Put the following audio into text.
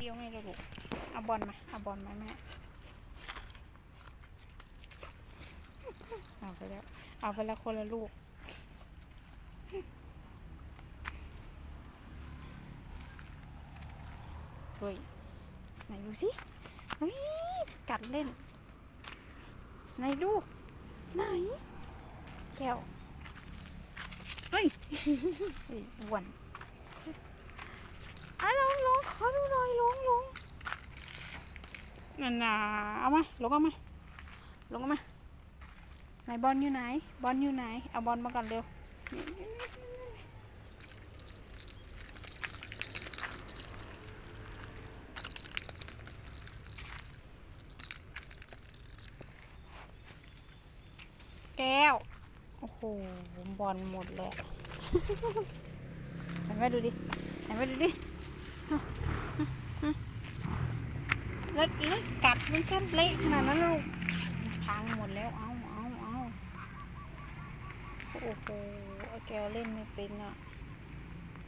เดียวไงลูกเอาบอลมา เอาบอลมาแม่เอาไปแล้ว เอาไปแล้วคนละลูก เฮ้ย ไหนดูสิเฮ้ย กัดเล่น ไหนดูไหน แก้ว เฮ้ยเฮ้ยอ้วนอะลงลงขอดูหน่อยลงลง นั่นน่ะเอามาลงเอามาลงเอามาไหนบอลอยู่ไหน บอลอยู่ไหน เอาบอลมาก่อนเร็วแก้ว โอ้โห บอลหมดเลยเห็นไหมดูดิเห็นไหมดูดิ แล้วแล้วกัดมันก็เละขนาดนั้นลูกพังหมดแล้วเอาเอาเอาโอ้โหแกวเล่นไม่เป็นอะ